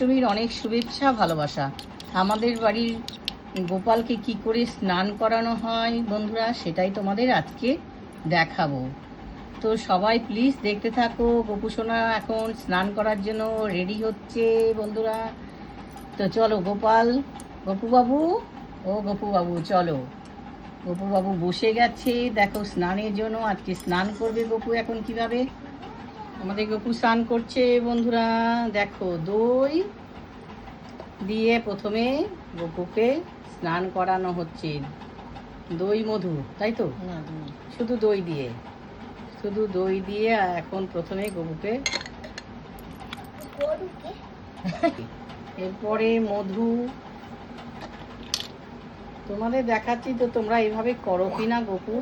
জন্মাষ্টমীর অনেক শুভেচ্ছা, ভালোবাসা। আমাদের বাড়ির গোপালকে কি করে স্নান করানো হয় বন্ধুরা, সেটাই তোমাদের আজকে দেখাবো। তো সবাই প্লিজ দেখতে থাকো গোপুসোনা এখন স্নান করার জন্য রেডি হচ্ছে বন্ধুরা। তো চলো গোপাল, গপুবাবু, ও গপুবাবু চলো। গপুবাবু বসে গেছে, দেখো স্নানের জন্য, আজকে স্নান করবে গপু এখন কীভাবে? আমাদের গপু স্নান করছে বন্ধুরা। দেখো দই দিয়ে প্রথমে গপুকে স্নান করানো হচ্ছে। দই মধু তাই তো? শুধু দই দিয়ে। শুধু দই দিয়ে এখন প্রথমে গপুকে এরপরে মধু। তোমাদের দেখাচ্ছি তো তোমরা এইভাবে করো কি না গপুর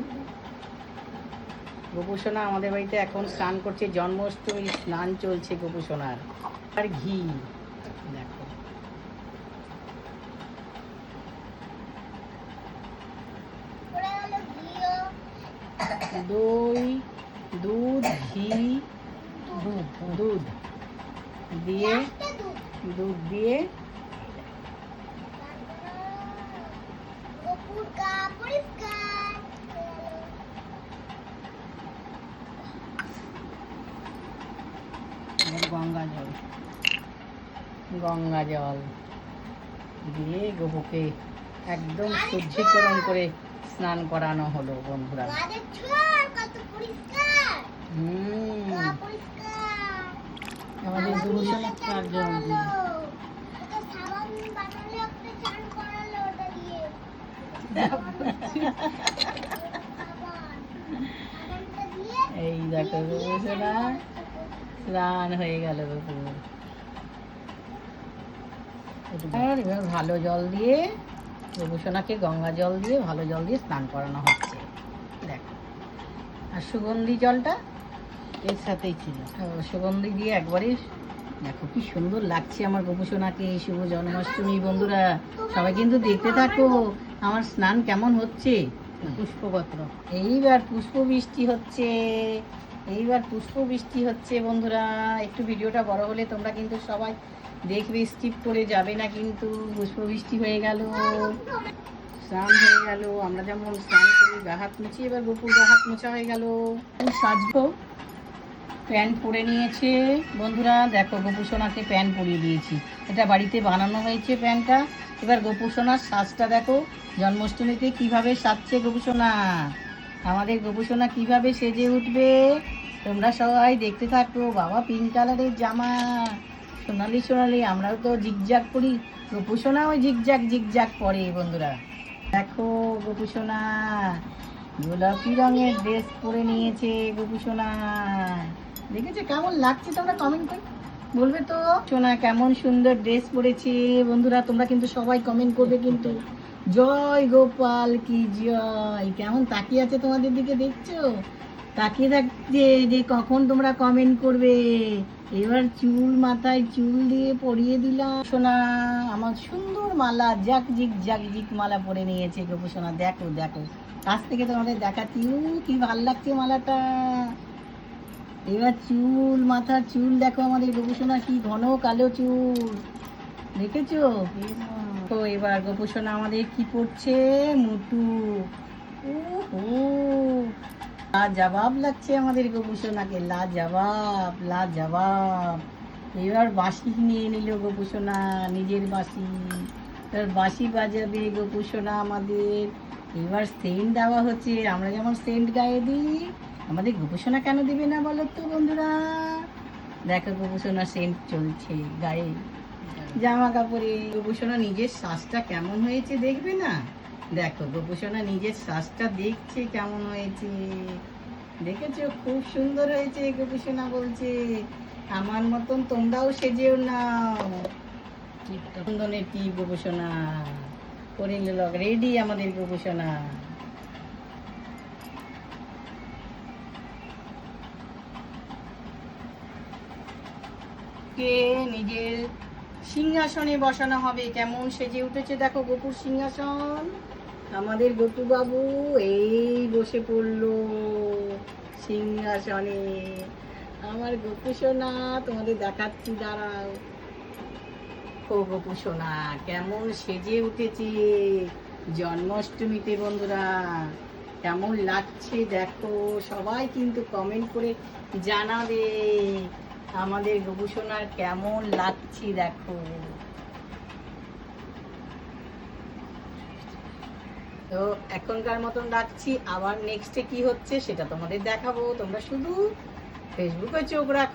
গোপুসোনা আমাদের বাড়িতে এখন স্নান করছে। জন্মাষ্টমী স্নান চলছে গোপুসোনার। আর ঘি। দেখো। দই, দুধ, ঘি, দুধ। দুধ। দিয়ে দুধ দিয়ে আর গঙ্গা জল গঙ্গা জল দিয়ে গোপুকে একদম শুদ্ধিকরণ করে স্নান করানো হলো বন্ধুরা। হুম। আমাদের গুরুজনের জল এই দেখো গোপুসোনা স্নান হয়ে গেল গোপু আর এবার ভালো জল দিয়ে গোপুসোনাকে গঙ্গা জল দিয়ে ভালো জল দিয়ে স্নান করানো হচ্ছে। দেখো, আর সুগন্ধি জলটা এর সাথেই ছিল। সুগন্ধি দিয়ে একবারে, দেখো কি সুন্দর লাগছে আমার গোপুসোনাকে শুভ জন্মাষ্টমী। বন্ধুরা, সবাই কিন্তু দেখতে থাকো, আমার স্নান কেমন হচ্ছে? পুষ্পপত্র। এইবার পুষ্প বৃষ্টি হচ্ছে। এইবার পুষ্প বৃষ্টি হচ্ছে বন্ধুরা। একটু ভিডিওটা বড় হলে তোমরা কিন্তু সবাই দেখবে স্কিপ করে যাবে না কিন্তু। পুষ্প বৃষ্টি হয়ে গেল, স্নান হয়ে গেল। আমরা যেমন স্নান করি, গা হাত মুছি এবার গোপুর গা হাত মোছা হয়ে গেল। সাজবো। প্যান্ট পরে নিয়েছে। বন্ধুরা, দেখো গোপুসোনাকে প্যান্ট পরিয়ে দিয়েছি। এটা বাড়িতে বানানো হয়েছে প্যান্টটা। এবার গোপুসোনার সাজটা দেখো, জন্মাষ্টমীতে কীভাবে সাজছে গোপুসোনা আমাদের গোপুসোনা কীভাবে সেজে উঠবে? তোমরা সবাই দেখতে থাকো। বাবা পিঙ্ক কালারের জামা। সোনালি সোনালি, আমরাও তো জিগজাগ করি গোপুসোনাও জিগজাগ জিগজাগ পরে, বন্ধুরা। দেখো গোপুসোনা। গোলাপি রঙের ড্রেস পরে নিয়েছে গোপুসোনা। দেখেছ কেমন লাগছে তোমরা কমেন্ট করে? বলবে তো? সোনা কেমন সুন্দর ড্রেস পরেছে। বন্ধুরা, তোমরা কিন্তু সবাই কমেন্ট করবে কিন্তু। জয় গোপাল কি জয়? কেমন তাকিয়ে আছে তোমাদের দিকে দেখছ? তাকিয়ে থাকছে যে কখন তোমরা কমেন্ট করবে। এবার চুল মাথায় চুল দিয়ে পরিয়ে দিলাম সোনা। আমার সুন্দর মালা জাক জিক জাক জিক মালা পরে নিয়েছে গোপু সোনা। দেখো দেখো। কাছ থেকে তোমাদের দেখাচ্ছি। কি ভালো লাগছে মালাটা। এবার চুল, মাথার চুল দেখো আমাদের গোপুসোনা কি ঘন কালো চুল। দেখেছ? তো এবার গোপুসোনা আমাদের কি করছে? মুটু। ও লা জবাব লাগছে আমাদের গোপুসোনাকে লা জবাব লা জবাব এবার বাঁশি নিয়ে নিল গোপুসোনা, নিজের বাঁশি। তার বাঁশি বাজাবে গোপুসোনা আমাদের। এবার সেন্ট দেওয়া হচ্ছে। আমরা যেমন সেন্ট গায়ে দিই, আমাদের গোপুসোনা কেন দিবে না বলো তো বন্ধুরা? দেখো গোপুসোনা সেন্ট চলছে গায়ে। জামা কাপড়ে গোপুসোনা নিজের শ্বাসটা কেমন হয়েছে দেখবে না? দেখো গোপুসোনা নিজের শ্বাসটা দেখছে কেমন হয়েছে। দেখেছ? খুব সুন্দর হয়েছে গোপুসোনা বলছে। আমার মতন তোমরাও সেজেও নাও। চন্দনের টিপ গোপুসোনা করে নিল রেডি আমাদের কে নিজের সিংহাসনে বসানো হবে। কেমন সেজে উঠেছে দেখো গোপুর সিংহাসন। আমাদের বাবু এই বসে পড়ল সিংহাসনে। আমার গোপু সোনা, তোমাদের দেখাচ্ছি, দাঁড়াও। দেখো গোপু সোনা, কেমন সেজে উঠেছে জন্মাষ্টমীতে বন্ধুরা। কেমন লাগছে দেখো, সবাই কিন্তু কমেন্ট করে জানাবে। আমাদের গবুষণার কেমন লাগছি দেখো। তো এখনকার মতন রাখছি, আবার নেক্সটে কি হচ্ছে সেটা তোমাদের দেখাবো। তোমরা শুধু ফেসবুকে চোখ রাখো।